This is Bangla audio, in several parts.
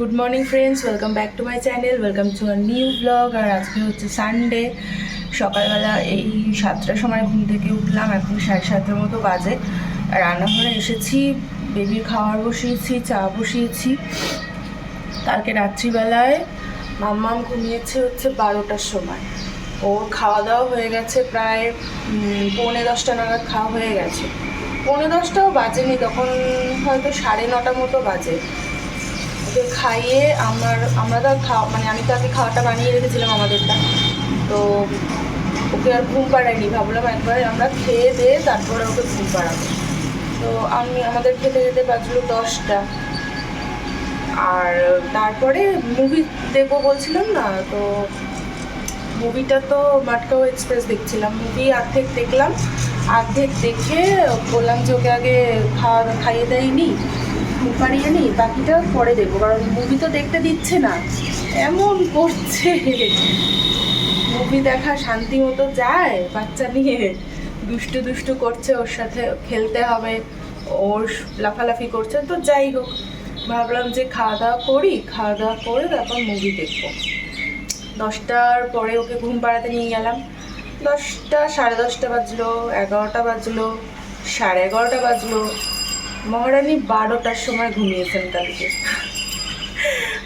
Good morning friends welcome back to my channel welcome to our new blog আর আজকে হচ্ছে সানডে সকালবেলা এই সাতটার সময় ঘুম থেকে উঠলাম। এখন সাড়ে সাতটার মতো বাজে। রান্নাঘরে এসেছি বেবির খাওয়ার বসিয়েছি, চা বসিয়েছি। কালকে রাত্রিবেলায় মাম্মাম ঘুমিয়েছে হচ্ছে বারোটার সময়। ওর খাওয়া দাওয়া হয়ে গেছে প্রায় পৌনে দশটা নাগাদ খাওয়া হয়ে গেছে। পৌনে দশটাও বাজেনি, তখন হয়তো সাড়ে নটা মতো বাজে। ওকে খাইয়ে আমার, আমরা তো খাওয়া মানে আমি তো আগে খাওয়াটা বানিয়ে রেখেছিলাম আমাদেরটা। তো ওকে আর ঘুম পাড়াইনি ভাবলাম একবার আমরা খেয়ে দিয়ে তারপরে ওকে ঘুম পাড়াবো। তো আমি, আমাদের খেতে খেতে বাজলো দশটা। আর তারপরে মুভি দেখব বলছিলাম না? তো মুভিটা তো মাটকাও এক্সপ্রেস দেখছিলাম। মুভি অর্ধেক দেখলাম। অর্ধেক দেখে বললাম যে ওকে আগে খাওয়া, খাইয়ে দেয়নি। ঘুম পাড়িয়ে নি বাকিটা পরে দেখব, কারণ মুভি তো দেখতে দিচ্ছে না। এমন করছে। মুভি দেখা শান্তি মতো যায় বাচ্চা নিয়ে। দুষ্টু দুষ্টু করছে ওর সাথে, খেলতে হবে, ওর লাফালাফি করছে, তো যাই হোক। ভাবলাম যে খাওয়া দাওয়া করি, খাওয়া দাওয়া করে তারপর মুভি দেখব। দশটার পরে ওকে ঘুম পাড়াতে নিয়ে গেলাম। দশটা, সাড়ে দশটা বাজলো, এগারোটা বাজলো, সাড়ে এগারোটা বাজলো। মহারানী বারোটার সময় ঘুমিয়েছেন কালকে।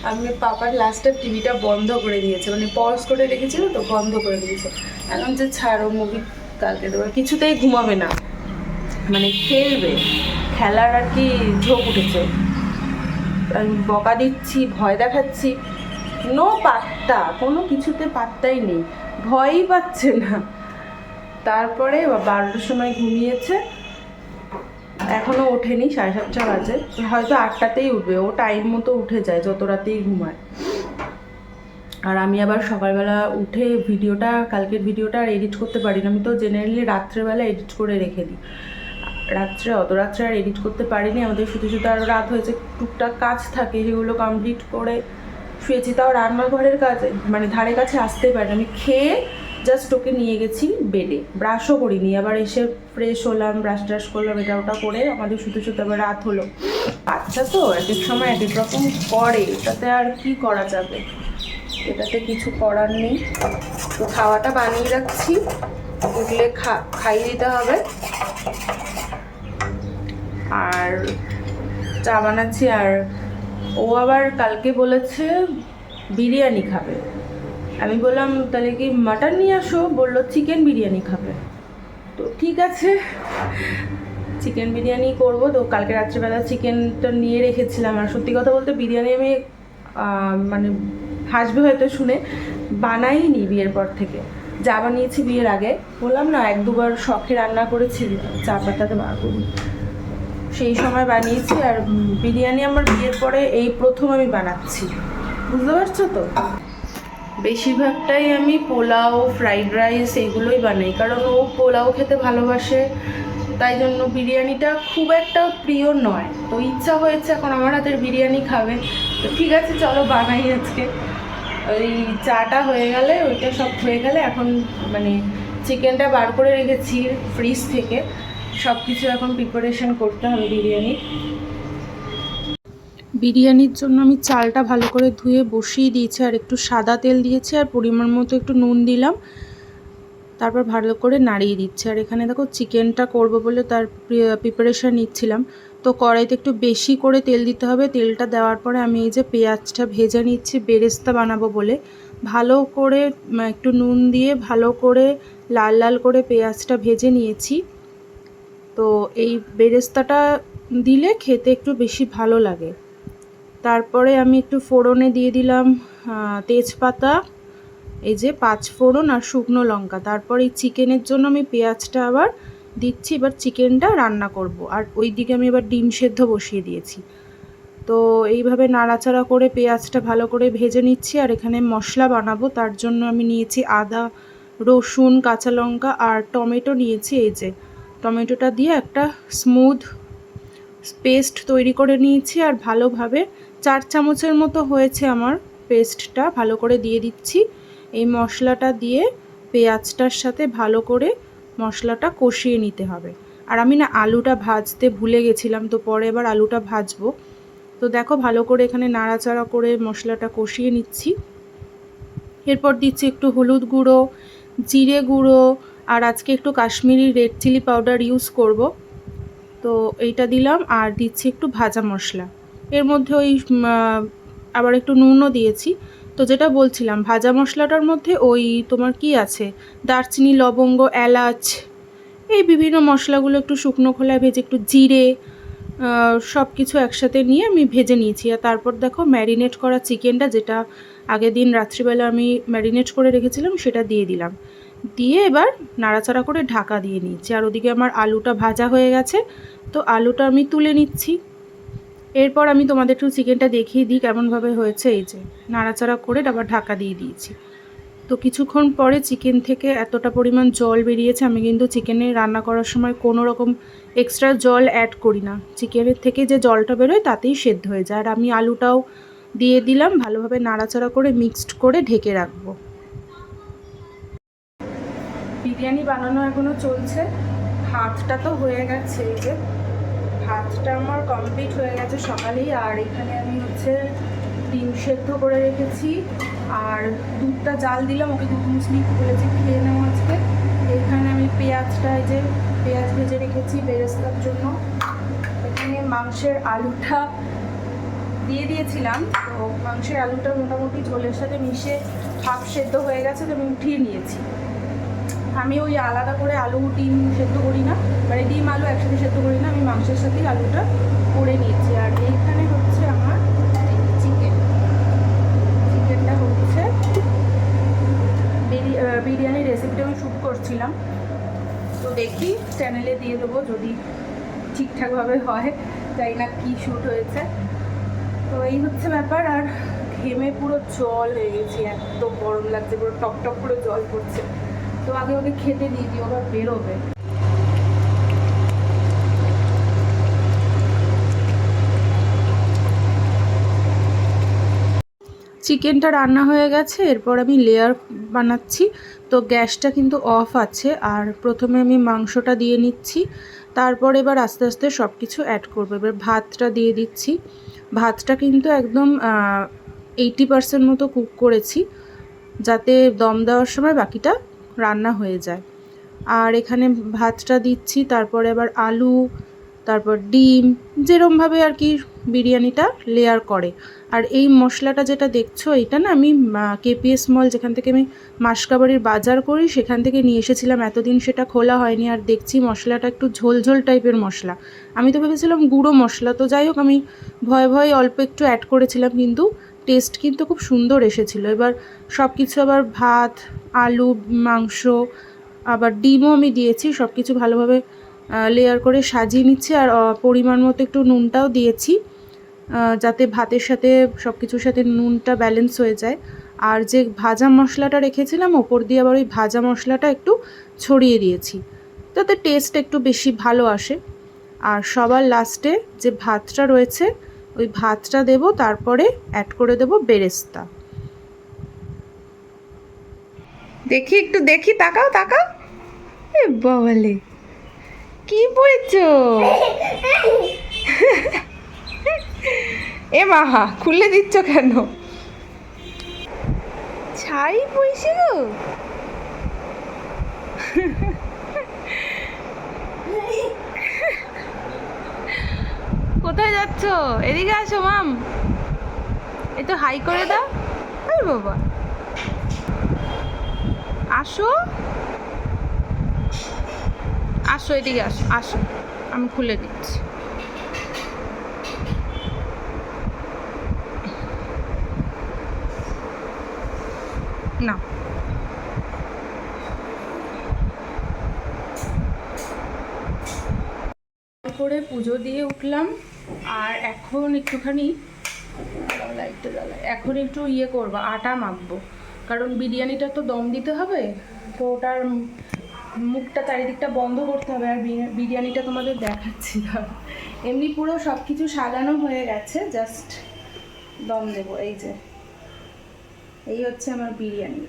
আমি পাপার লাস্টের টিভিটা বন্ধ করে দিয়েছে মানে পজ করে রেখেছিল তো বন্ধ করে দিয়েছে। এখন যে ছাড়ো মুভি কালকে দেবো, কিছুতেই ঘুমাবে না। মানে খেলবে, খেলার আর কি ঝোঁক উঠেছে। আমি বকা দিচ্ছি, ভয় দেখাচ্ছি। নো পাত্তা, কোনো কিছুতে পাত্তাই নেই। ভয়ই পাচ্ছে না। তারপরে বারোটার সময় ঘুমিয়েছে। এখনও ওঠেনি, সাড়ে সাতটা বাজে। হয়তো আটটাতেই উঠবে, ও টাইম মতো উঠে যায় যত রাতেই ঘুমায়। আর আমি আবার সকালবেলা উঠে ভিডিওটা, কালকের ভিডিওটা আর এডিট করতে পারি না আমি তো জেনারেলি রাত্রেবেলা এডিট করে রেখে দিই। রাত্রে, অত রাত্রে আর এডিট করতে পারিনি। আমাদের শুধু শুধু আরও রাত হয়েছে, টুকটাক কাজ থাকে, সেগুলো কমপ্লিট করে শুয়েছি। তাও রান্নাঘরের কাজে মানে ধারে কাছে আসতেই পারি আমি খেয়ে জাস্ট ওকে নিয়ে গেছি বেডে ব্রাশও করিনি, আবার এসে ফ্রেশ হলাম ব্রাশ ট্রাশ করলাম, এটা ওটা করে আমাদের শুধু শুধু আবার রাত হলো। বাচ্চা তো এক এক সময় এক এক রকম করে, এটাতে আর কি করা যাবে? এটাতে কিছু করার নেই। তো খাওয়াটা বানিয়ে রাখছি উঠলে খা, খাইয়ে দিতে হবে। আর চা বানাচ্ছি, আর ও আবার কালকে বলেছে বিরিয়ানি খাবে। আমি বললাম, তাহলে কি মাটন নিয়ে আসো? বলল চিকেন বিরিয়ানি খাবে। তো ঠিক আছে চিকেন বিরিয়ানি করব। তো কালকে রাত্রিবেলা চিকেনটা নিয়ে রেখেছিলাম। আর সত্যি কথা বলতে বিরিয়ানি আমি মানে হাসবে হয়তো শুনে, বানাইনি বিয়ের পর থেকে। যা বানিয়েছি বিয়ের আগে। বললাম, না, এক দুবার শখে রান্না করেছি, চা পাতাতে বার করি সেই সময় বানিয়েছি আর বিরিয়ানি আমার বিয়ের পরে এই প্রথম আমি বানাচ্ছি। বুঝতে পারছ তো? বেশিরভাগটাই আমি পোলাও ফ্রাইড রাইস এগুলোই বানাই। কারণ ও পোলাও খেতে ভালোবাসে, তাই জন্য বিরিয়ানিটা খুব একটা প্রিয় নয়। তো ইচ্ছা হয়েছে এখন আমার হাতের বিরিয়ানি খাবে। তো ঠিক আছে, চলো বানাই আজকে। ওই চাটা হয়ে গেলে, ওইটা সব হয়ে গেলে এখন মানে চিকেনটা বার করে রেখেছি ফ্রিজ থেকে। সব কিছু এখন প্রিপারেশন করতে হবে বিরিয়ানি। বিরিয়ানির জন্য আমি চালটা ভালো করে ধুয়ে বসিয়ে দিয়েছি, আর একটু সাদা তেল দিয়েছি, আর পরিমাণ মতো একটু নুন দিলাম। তারপর ভালো করে নাড়িয়ে দিচ্ছি। আর এখানে দেখো চিকেনটা করব বলে তার প্রিপারেশান নিচ্ছিলাম। তো কড়াইতে একটু বেশি করে তেল দিতে হবে। তেলটা দেওয়ার পরে আমি এই যে পেঁয়াজটা ভেজে নিচ্ছি, বেরেস্তা বানাবো বলে। ভালো করে একটু নুন দিয়ে ভালো করে লাল লাল করে পেঁয়াজটা ভেজে নিয়েছি। তো এই বেরেস্তাটা দিলে খেতে একটু বেশি ভালো লাগে। তারপরে আমি একটু ফোড়নে দিয়ে দিলাম তেজপাতা, এই যে পাঁচ ফোড়ন আর শুকনো লঙ্কা। তারপর এই চিকেনের জন্য আমি পেঁয়াজটা আবার দিচ্ছি, এবার চিকেনটা রান্না করব। আর ওই দিকে আমি এবার ডিম সেদ্ধ বসিয়ে দিয়েছি। তো এইভাবে নাড়াচাড়া করে পেঁয়াজটা ভালো করে ভেজে নিচ্ছি, আর এখানে মশলা বানাবো। তার জন্য আমি নিয়েছি আদা, রসুন, কাঁচা লঙ্কা আর টমেটো নিয়েছি। এই যে টমেটোটা দিয়ে একটা স্মুথ পেস্ট তৈরি করে নিয়েছি, আর ভালোভাবে চার চামচের মতো হয়েছে আমার পেস্টটা, ভালো করে দিয়ে দিচ্ছি। এই মশলাটা দিয়ে পেঁয়াজটার সাথে ভালো করে মশলাটা কষিয়ে নিতে হবে। আর আমি না আলুটা ভাজতে ভুলে গেছিলাম, তো পরে এবার আলুটা ভাজবো। তো দেখো ভালো করে এখানে নাড়াচাড়া করে মশলাটা কষিয়ে নিচ্ছি। এরপর দিচ্ছি একটু হলুদ গুঁড়ো, জিরে গুঁড়ো, আর আজকে একটু Kashmiri red chilli powder use করব। তো এইটা দিলাম, আর দিচ্ছি একটু ভাজা মশলা। এর মধ্যে ওই আবার একটু নুনও দিয়েছি। তো যেটা বলছিলাম, ভাজা মশলাটার মধ্যে ওই তোমার কি আছে? দারচিনি, লবঙ্গ, এলাচ, এই বিভিন্ন মশলাগুলো একটু শুকনো খোলায় ভেজে একটু জিরে সব কিছু একসাথে নিয়ে আমি ভেজে নিয়েছি। আর তারপর দেখো ম্যারিনেট করা চিকেনটা যেটা আগের দিন রাত্রিবেলা আমি ম্যারিনেট করে রেখেছিলাম, সেটা দিয়ে দিলাম। দিয়ে এবার নাড়াচাড়া করে ঢাকা দিয়ে নিয়েছি। আর ওদিকে আমার আলুটা ভাজা হয়ে গেছে, তো আলুটা আমি তুলে নিচ্ছি। এরপর আমি তোমাদের একটু চিকেনটা দেখিয়ে দিই কেমনভাবে হয়েছে এই যে। নাড়াচাড়া করে আবার ঢাকা দিয়ে দিয়েছি। তো কিছুক্ষণ পরে চিকেন থেকে এতটা পরিমাণ জল বেরিয়েছে, আমি কিন্তু চিকেনে রান্না করার সময় কোনো রকম এক্সট্রা জল অ্যাড করি না। চিকেনের থেকে যে জলটা বেরোয় তাতেই সেদ্ধ হয়ে যায়। আর আমি আলুটাও দিয়ে দিলাম, ভালোভাবে নাড়াচাড়া করে মিক্সড করে ঢেকে রাখব। বিরিয়ানি বানানো এখনও চলছে। ভাতটা তো হয়ে গেছে এই যে। ভাতটা আমার কমপ্লিট হয়ে গেছে সকালেই, আর এখানে আমি হচ্ছে ডিম সেদ্ধ করে রেখেছি। আর দুধটা জাল দিলাম, ওকে দুধ মুসলি বলেছি, খেয়ে নেব আজকে। এখানে আমি পেঁয়াজটা, এই যে পেঁয়াজ ভেজে রেখেছি বেরেস্তার জন্য। এখানে মাংসের আলুটা দিয়ে দিয়েছিলাম। তো মাংসের আলুটা মোটামুটি ঝোলের সাথে মিশে হাফ সেদ্ধ হয়ে গেছে, তো আমি উঠিয়ে নিয়েছি। আমি ওই আলাদা করে আলু ডিম সেদ্ধ করি না। মানে ডিম, আলু একসাথে সেদ্ধ করি না, আমি মাংসের সাথেই আলুটা করে নিয়েছি। আর এইখানে হচ্ছে আমার চিকেন। চিকেনটা হচ্ছে বিরি- বিরিয়ানির রেসিপিটা আমি শ্যুট করছিলাম। তো দেখি চ্যানেলে দিয়ে দেবো, যদি ঠিকঠাকভাবে হয়, জানি না কী শ্যুট হয়েছে। তো এই হচ্ছে ব্যাপার, আর ঘেমে পুরো জল হয়ে গেছি এত গরম লাগছে, পুরো টপ টপ করে জল পড়ছে। তো আগে ওকে খেতে দিয়ে দিই ওরা বেরোবে। চিকেনটা রান্না হয়ে গেছে, এরপর আমি লেয়ার বানাচ্ছি। তো গ্যাসটা কিন্তু অফ আছে, আর প্রথমে আমি মাংসটা দিয়ে নিচ্ছি। তারপর এবার আস্তে আস্তে সব কিছু অ্যাড করব। এবার ভাতটা দিয়ে দিচ্ছি। ভাতটা কিন্তু একদম এইটি পার্সেন্ট মতো কুক করেছি, যাতে দম দেওয়ার সময় বাকিটা রান্না হয়ে যায়। আর এখানে ভাতটা দিচ্ছি, তারপরে আবার আলু, তারপর ডিম, যেরমভাবে আর কি বিরিয়ানিটা লেয়ার করে। আর এই মশলাটা যেটা দেখছ এটা না আমি কেপিএস মল যেখান থেকে আমি মাসকাবাড়ির বাজার করি, সেখান থেকে নিয়ে এসেছিলাম। এতদিন সেটা খোলা হয়নি, আর দেখছি মশলাটা একটু ঝোল ঝোল টাইপের মশলা। আমি তো ভেবেছিলাম গুঁড়ো মশলা, তো যাই হোক আমি ভয়ে ভয়ে অল্প একটু অ্যাড করেছিলাম, কিন্তু টেস্ট কিন্তু খুব সুন্দর এসেছিল। এবার সব কিছু আবার ভাত, আলু, মাংস, আবার ডিমও আমি দিয়েছি সব কিছু ভালোভাবে লেয়ার করে সাজিয়ে নিচ্ছি আর পরিমাণ মতো একটু নুনটাও দিয়েছি যাতে ভাতের সাথে সব কিছুর সাথে নুনটা ব্যালেন্স হয়ে যায়। আর যে ভাজা মশলাটা রেখেছিলাম, ওপর দিয়ে আবার ওই ভাজা মশলাটা একটু ছড়িয়ে দিয়েছি, তাতে টেস্ট একটু বেশি ভালো আসে। আর সবার লাস্টে যে ভাতটা রয়েছে ওই ভাতটা দেব, তারপরে অ্যাড করে দেব বেরেস্তা। দেখি একটু, দেখি, তাকাও তাকাও। এ বাবালে, কি বলছো? এ মাহা খুলে দিচ্ছ কেন? ছাই বইছে গো কোথায় যাচ্ছ? এদিকে আসো, মাম। এই তো হাই করে দাও। আরে বাবা। আসো। আসো, এদিকে আসো। আসো। আমি খুলে দিচ্ছি না করে পুজো দিয়ে উঠলাম। আর এখন একটুখানি এখন একটু ইয়ে করব, আটা মাখবো। কারণ বিরিয়ানিটা তো দম দিতে হবে, তো ওটার মুখটা চারিদিকটা বন্ধ করতে হবে। আর বিরি- বিরিয়ানিটা তোমাদের দেখাচ্ছি। এমনি পুরো সব কিছু সাজানো হয়ে গেছে, জাস্ট দম দেবো, এই যে। এই হচ্ছে আমার বিরিয়ানি।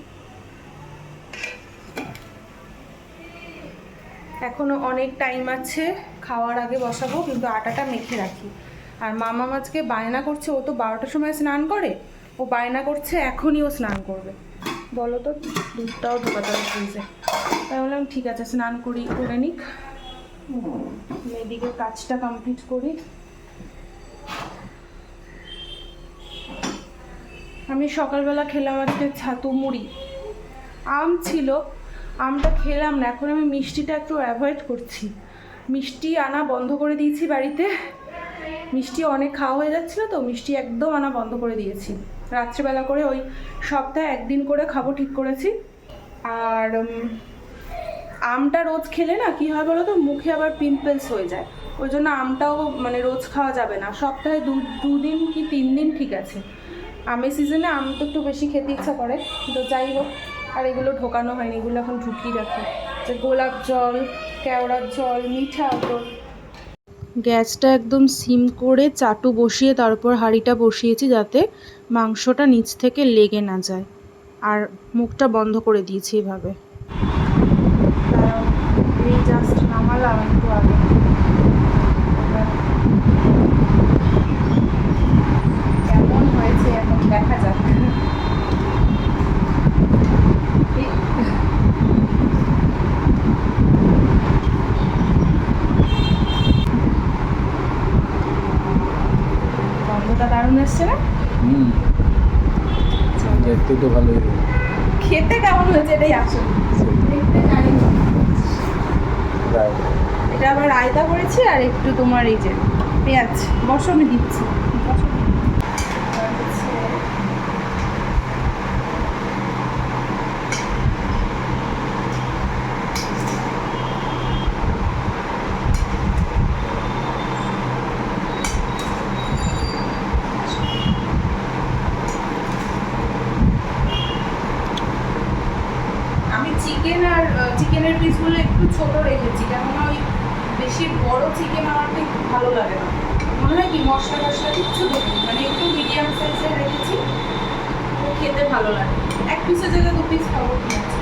এখনও অনেক টাইম আছে। খাওয়ার আগে বসাবো, কিন্তু আটাটা মেখে রাখি। আর মামা মাছকে বায়না করছে, ও তো বারোটার সময় স্নান করে, ও বায়না করছে, এখনই ও স্নান করবে। বলো তো, দুধটাও ঢোকাতে ফ্রিজে তাই বললাম, ঠিক আছে, স্নান করি, করে নিক। এদিকে কাজটা কমপ্লিট করি। আমি সকালবেলা খেলাম আজকে ছাতু মুড়ি। আম ছিল, আমটা খেলাম না, এখন আমি মিষ্টিটা একটু অ্যাভয়েড করছি। মিষ্টি আনা বন্ধ করে দিয়েছি বাড়িতে। মিষ্টি অনেক খাওয়া হয়ে যাচ্ছিল তো মিষ্টি একদম আনা বন্ধ করে দিয়েছি। রাত্রেবেলা করে ওই সপ্তাহে একদিন করে খাব ঠিক করেছি। আর আমটা রোজ খেলে না কী হয় বলো তো মুখে আবার পিম্পলস হয়ে যায়। ওই জন্য আমটাও মানে রোজ খাওয়া যাবে না। সপ্তাহে দু, দুদিন কি তিন দিন ঠিক আছে। আমের সিজনে আম তো একটু বেশি খেতে ইচ্ছা করে। তো যাই হোক আর এগুলো ঢোকানো হয়নি, এগুলো এখন ঢুকিয়ে রাখি। যে গোলাপ জল, কেওড়ার জল, মিঠা তো গ্যাসটা একদম সিম করে চাটু বসিয়ে তারপর হাঁড়িটা বসিয়েছি যাতে মাংসটা নিচ থেকে লেগে না যায়। আর মুখটা বন্ধ করে দিয়েছি এভাবে। জাস্ট নামালাম একটু আগে কেমন হয়েছে এখন দেখা যাক এই- গন্ধটা দারুণ এসছে না? হুম। দেখতে তো ভালোই। খেতে কেমন হয়েছে এটাই আসল। এটা আবার রায়তা করেছি আর একটু তোমার এই যে পেঁয়াজ বসো আমি দিচ্ছি বসো। আর হচ্ছে আমি চিকেন আর চিকেনের পিসগুলো একটু ছোট রেখেছি কেননা ওই বেশি বড় চিকেন আমার তো একটু ভালো লাগে না মনে হয় কি মশলা টশলা কিচ্ছু দেখিনি মানে একটু মিডিয়াম সাইজের রেখেছি তো খেতে ভালো লাগে এক পিসের জায়গায় দু পিস খাব ঠিক আছে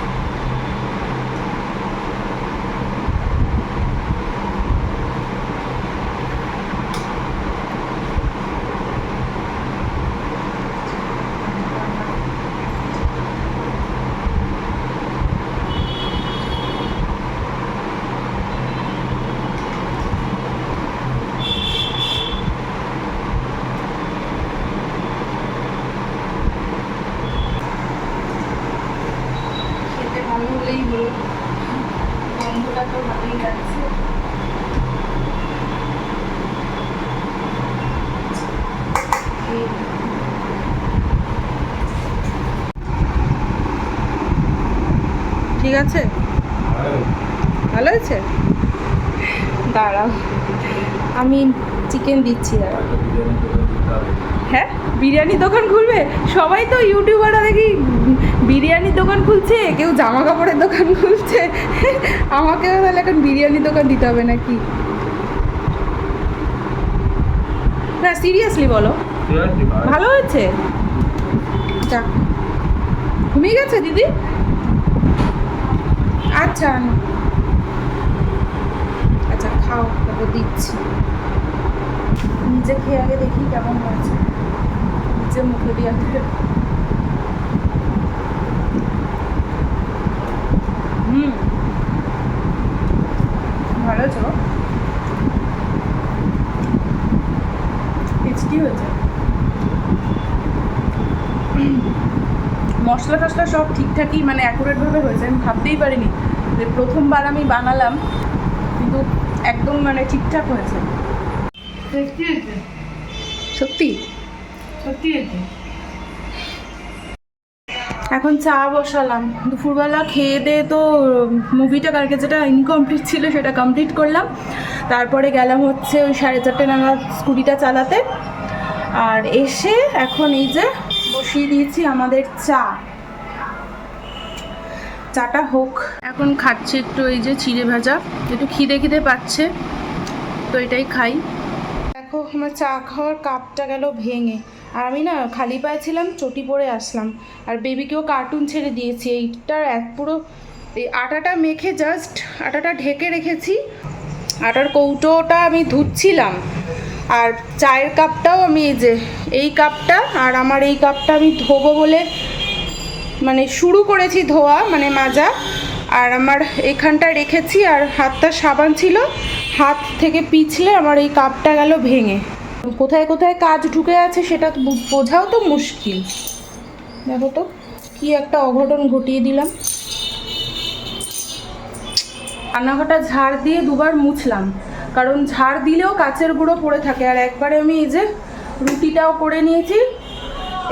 খেতে ভালো হলেই হলো গন্ধটা তো ভালোই লাগছে এই ঠিক আছে? ভালো হয়েছে? দাঁড়াও। আমি চিকেন দিচ্ছি দাঁড়াও। হ্যাঁ? বিরিয়ানি দোকান খুলবে? সবাই তো ইউটিউবাররা দেখি বিরিয়ানির দোকান খুলছে কেউ জামা কাপড়ের দোকান খুলছে। আমাকেও তাহলে এখন বিরিয়ানি দোকান দিতে হবে নাকি? না সিরিয়াসলি বলো। ভালো হয়েছে? যাক। ঘুমিয়ে গেছে দিদি? আচ্ছা আচ্ছা খাও, তারপর দিচ্ছি। নিজে খেয়ে আগে দেখি কেমন হয়েছে। নিজে মুখে দিয়ে হুম। ভালো গো টেস্টি হয়েছে। মশলা টশলা সব ঠিকঠাকই মানে অ্যাকুরেটভাবে হয়েছে আমি ভাবতেই পারিনি যে প্রথমবার আমি বানালাম কিন্তু একদম মানে ঠিকঠাক হয়েছে। সত্যি সত্যি? এখন চা বসালাম। দুপুরবেলা খেয়ে দিয়ে তো মুভিটা কালকে যেটা ইনকমপ্লিট ছিল সেটা কমপ্লিট করলাম। তারপরে গেলাম হচ্ছে ওই সাড়ে চারটে নাগাদ স্কুটিটা চালাতে। আর এসে এখন এই যে বসিয়ে দিয়েছি আমাদের চা। চাটা হোক। এখন খাচ্ছে একটু এই যে চিড়ে ভাজা। একটু খিদে খিদে পাচ্ছে তো এটাই খাই। দেখো আমার চা খাওয়ার কাপটা গেল ভেঙে। আর আমি না খালি পায়ে ছিলাম চটি পরে আসলাম। আর বেবিকেও কার্টুন ছেড়ে দিয়েছি। এইটার এক পুরো এই আটাটা মেখে জাস্ট আটাটা ঢেকে রেখেছি। আটার কৌটোটা আমি ধুচ্ছিলাম। আর চায়ের কাপটাও আমি এই যে এই কাপটা আর আমার এই কাপটা আমি ধোবো বলে মানে শুরু করেছি ধোয়া মানে মাজা। আর আমার এখানটা রেখেছি, আর হাতটা সাবান ছিল। হাত থেকে পিছলে আমার এই কাপটা গেল ভেঙে। কোথায় কোথায় কাজ ঢুকে আছে সেটা বোঝাও তো মুশকিল। দেখো তো, কি একটা অঘটন ঘটিয়ে দিলাম। রান্নাঘরটা ঝাড় দিয়ে দুবার মুছলাম, কারণ ঝাড় দিলেও কাচের গুঁড়ো পড়ে থাকে। আর একবারে আমি এই যে রুটিটাও করে নিয়েছি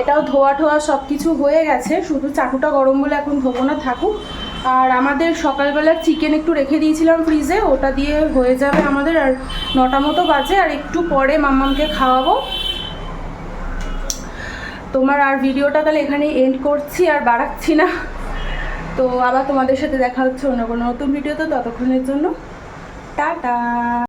এটাও ধোয়া ঠোয়া সব কিছু হয়ে গেছে, শুধু চাকুটা গরম বলে এখন ধোবো না, থাকুক। আর আমাদের সকালবেলা চিকেন একটু রেখে দিয়েছিলাম ফ্রিজে ওটা দিয়ে হয়ে যাবে আমাদের, আর নটা মতো বাজে, আর একটু পরে মাম্মামকে খাওয়াবো। তোমার আর ভিডিওটা তাহলে এখানে এন্ড করছি, আর বাড়াচ্ছি না। তো আবার তোমাদের সাথে দেখা হচ্ছে অন্য কোনো নতুন ভিডিও তো, ততক্ষণের জন্য। টাটা!